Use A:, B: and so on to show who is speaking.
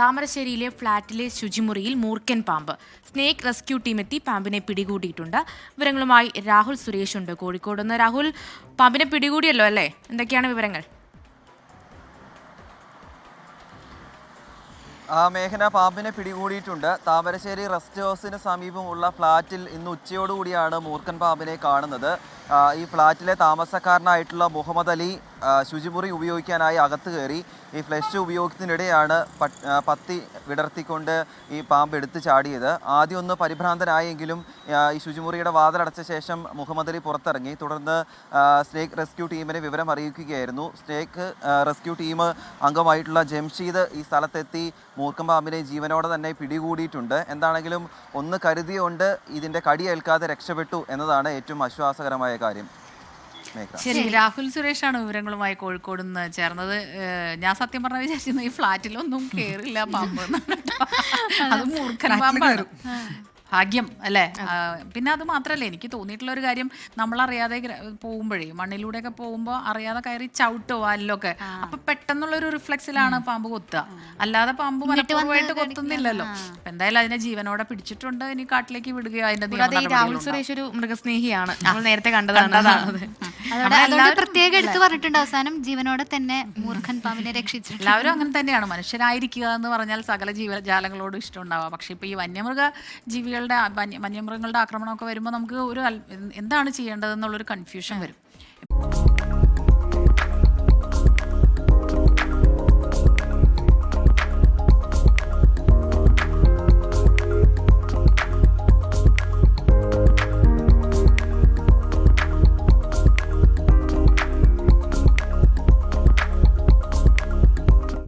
A: താമരശ്ശേരിയിലെ ഫ്ളാറ്റിലെ ശുചിമുറിയിൽ മൂർക്കൻ പാമ്പ്. Snake rescue team എത്തി പാമ്പിനെ പിടികൂടിയിട്ടുണ്ട്. വിവരങ്ങളുമായി രാഹുൽ സുരേഷ് ഉണ്ട്. കോഴിക്കോട് നിന്ന് രാഹുൽ പാമ്പിനെ പിടികൂടിയല്ലോ അല്ലേ? എന്തൊക്കെയാണ് വിവരങ്ങൾ?
B: മേഘന പാമ്പിനെ പിടികൂടിയിട്ടുണ്ട്. താമരശ്ശേരി റെസ്റ്റ് ഹൗസിന് സമീപമുള്ള ഫ്ളാറ്റിൽ ഇന്ന് ഉച്ചയോടുകൂടിയാണ് മൂർക്കൻ പാമ്പിനെ കാണുന്നത്. ഈ ഫ്ളാറ്റിലെ താമസക്കാരനായിട്ടുള്ള മുഹമ്മദ് അലി ശുചിമുറി ഉപയോഗിക്കാനായി അകത്ത് കയറി. ഈ ഫ്ലഷ് ഉപയോഗത്തിനിടെയാണ് പത്തി വിടർത്തിക്കൊണ്ട് ഈ പാമ്പ് എടുത്ത് ചാടിയത്. ആദ്യം ഒന്ന് പരിഭ്രാന്തനായെങ്കിലും ഈ ശുചിമുറിയുടെ വാതിലടച്ച ശേഷം മുഹമ്മദ് അലി പുറത്തിറങ്ങി. തുടർന്ന് സ്നേക്ക് റെസ്ക്യൂ ടീമിനെ വിവരം അറിയിക്കുകയായിരുന്നു. സ്നേക്ക് റെസ്ക്യൂ ടീം അംഗമായിട്ടുള്ള ജംഷീദ് ഈ സ്ഥലത്തെത്തി മൂർക്കം പാമ്പിനെ ജീവനോടെ തന്നെ പിടികൂടിയിട്ടുണ്ട്. എന്താണെങ്കിലും ഒന്ന് കരുതിയുകൊണ്ട് ഇതിന്റെ കടിയേൽക്കാതെ രക്ഷപ്പെട്ടു എന്നതാണ് ഏറ്റവും ആശ്വാസകരമായ കാര്യം
C: ശരി രാഹുൽ സുരേഷാണ് വിവരങ്ങളുമായി കോഴിക്കോട് നിന്ന് ചേർന്നത്. ഞാൻ സത്യം പറഞ്ഞ വിചാരിച്ചിരുന്നു ഈ ഫ്ലാറ്റിലൊന്നും കേറില്ല പാമ്പ്. അത് മൂർഖൻ പാമ്പാണ്. ഭാഗ്യം അല്ലേ? പിന്നെ അത് മാത്രമല്ല എനിക്ക് തോന്നിയിട്ടുള്ള ഒരു കാര്യം നമ്മൾ അറിയാതെ പോകുമ്പോഴേ മണ്ണിലൂടെയൊക്കെ പോകുമ്പോൾ അറിയാതെ കയറി ചവിട്ടോ അല്ലൊക്കെ അപ്പൊ പെട്ടെന്നുള്ള ഒരു റിഫ്ലക്സിലാണ് പാമ്പ് കൊത്തുക. അല്ലാതെ പാമ്പ് മനഃപൂർവമായിട്ട് കൊത്തുന്നില്ലല്ലോ. എന്തായാലും അതിനെ ജീവനോടെ പിടിച്ചിട്ടുണ്ട് ഇനി കാട്ടിലേക്ക് വിടുകയോ അതിന്റെ
A: രാഹുൽ സുരേഷ് ഒരു മൃഗസ്നേഹിയാണ്. നമ്മൾ നേരത്തെ കണ്ടതാണ്.
D: അതുകൊണ്ട് പ്രത്യേകം എടുത്തു പറഞ്ഞിട്ടുണ്ട് അവസാനം ജീവനോടെ തന്നെ മൂർഖൻ പാമ്പിനെ രക്ഷിച്ചിട്ടുണ്ട്.
C: എല്ലാവരും അങ്ങനെ തന്നെയാണ്. മനുഷ്യരായിരിക്കുക എന്ന് പറഞ്ഞാൽ സകല ജീവജാലങ്ങളോടും ഉണ്ടാവുക പക്ഷെ ഇപ്പോൾ ഈ വന്യമൃഗ ജീവികളുടെ വന്യമൃഗങ്ങളുടെ ആക്രമണമൊക്കെ വരുമ്പോൾ നമുക്ക് ഒരു എന്താണ് എന്താണ് ചെയ്യേണ്ടതെന്നുള്ളൊരു കൺഫ്യൂഷൻ വരും.